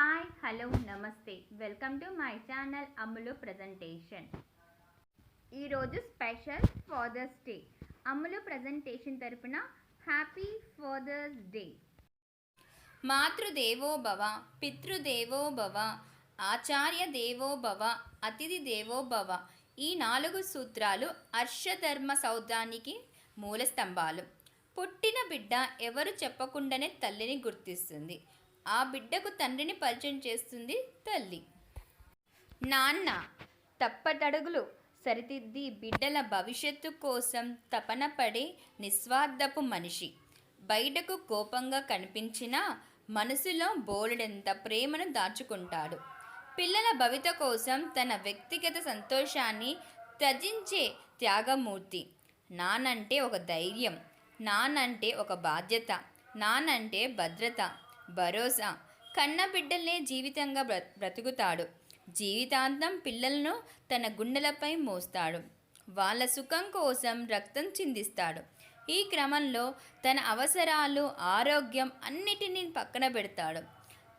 Hi hello నమస్తే welcome to my channel Ammulu presentation ఈరోజు special Father's Day Ammulu presentation తరపున happy Father's Day మాతృదేవోభవ పితృదేవోభవ ఆచార్య దేవోభవ అతిథి దేవోభవ ఈ నాలుగు సూత్రాలు హర్షధర్మ సౌధానికి మూల స్తంభాలు పుట్టిన బిడ్డ ఎవరు చెప్పకుండానే తల్లిని గుర్తిస్తుంది. ఆ బిడ్డకు తండ్రిని పరిచయం చేస్తుంది తల్లి. నాన్న తప్పటడుగులు సరిదిద్ది బిడ్డల భవిష్యత్తు కోసం తపన పడే నిస్వార్థపు మనిషి. బయటకు కోపంగా కనిపించినా మనసులో బోలెడంత ప్రేమను దాచుకుంటాడు. పిల్లల భవిత కోసం తన వ్యక్తిగత సంతోషాన్ని త్యజించే త్యాగమూర్తి. నానంటే ఒక ధైర్యం నానంటే ఒక బాధ్యత నానంటే భద్రత. భరోసా. కన్న బిడ్డలే జీవితంగా బ్ర బ్రతుకుతాడు. జీవితాంతం పిల్లలను తన గుండెలపై మోస్తాడు. వాళ్ళ సుఖం కోసం రక్తం చిందిస్తాడు. ఈ క్రమంలో తన అవసరాలు ఆరోగ్యం అన్నిటినీ పక్కన పెడతాడు.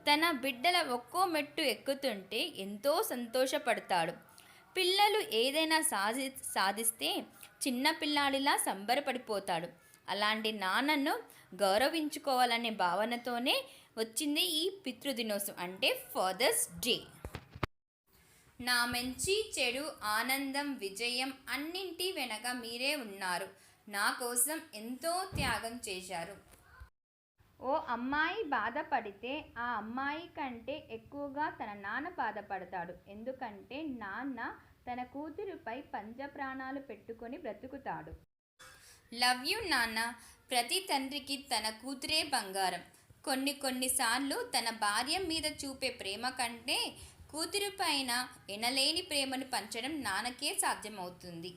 తన బిడ్డల ఒక్కో మెట్టు ఎక్కుతుంటే ఎంతో సంతోషపడతాడు. పిల్లలు ఏదైనా సాధి సాధిస్తే చిన్న పిల్లాడిలా సంబరపడిపోతాడు. అలాంటి నాన్నను గౌరవించుకోవాలనే భావనతోనే వచ్చింది ఈ పితృదినోత్సవం అంటే ఫాదర్స్ డే. నా మంచి చెడు ఆనందం విజయం అన్నింటి వెనక మీరే ఉన్నారు. నా కోసం ఎంతో త్యాగం చేశారు. ఓ అమ్మాయి బాధపడితే ఆ అమ్మాయి కంటే ఎక్కువగా తన నాన్న బాధపడతాడు. ఎందుకంటే నాన్న తన కూతురుపై పంచప్రాణాలు పెట్టుకొని బ్రతుకుతాడు. లవ్ యు నాన్న. ప్రతి తండ్రికి తన కూతురే బంగారం. కొన్ని కొన్నిసార్లు తన భార్య మీద చూపే ప్రేమ కంటే కూతురు పైన ఎనలేని ప్రేమను పంచడం నాన్నకే సాధ్యమవుతుంది.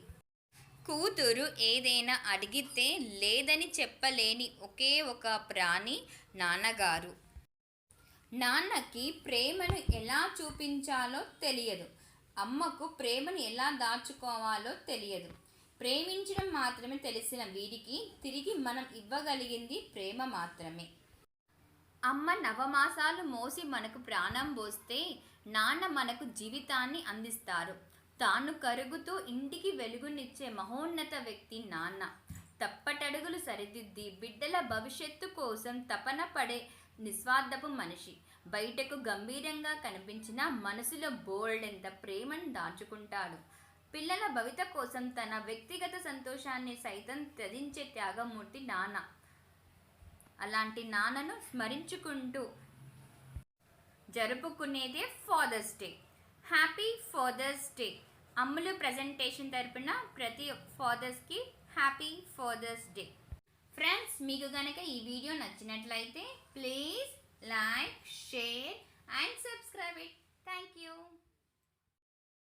కూతురు ఏదైనా అడిగితే లేదని చెప్పలేని ఒకే ఒక ప్రాణి నాన్నగారు. నాన్నకి ప్రేమను ఎలా చూపించాలో తెలియదు. అమ్మకు ప్రేమను ఎలా దాచుకోవాలో తెలియదు. ప్రేమించడం మాత్రమే తెలిసిన వీరికి తిరిగి మనం ఇవ్వగలిగింది ప్రేమ మాత్రమే. అమ్మ నవమాసాలు మోసి మనకు ప్రాణం పోస్తే నాన్న మనకు జీవితాన్ని అందిస్తారు. తాను కరుగుతూ ఇంటికి వెలుగునిచ్చే మహోన్నత వ్యక్తి నాన్న. తప్పటడుగులు సరిదిద్ది బిడ్డల భవిష్యత్తు కోసం తపన పడే నిస్వార్థపు మనిషి. బయటకు గంభీరంగా కనిపించిన మనసులో బోల్డెంత ప్రేమను దాచుకుంటాడు. పిల్లల భవిత కోసం తన వ్యక్తిగత సంతోషాన్ని సైతం త్యజించే త్యాగమూర్తి నాన్న. అలాంటి నాన్నను స్మరించుకుంటూ జరుపుకునేదే Father's Day. Happy Father's Day. Ammulu presentation తరపున ప్రతి ఫాదర్స్కి హ్యాపీ ఫాదర్స్ డే. ఫ్రెండ్స్ మీకు కనుక ఈ వీడియో నచ్చినట్లయితే ప్లీజ్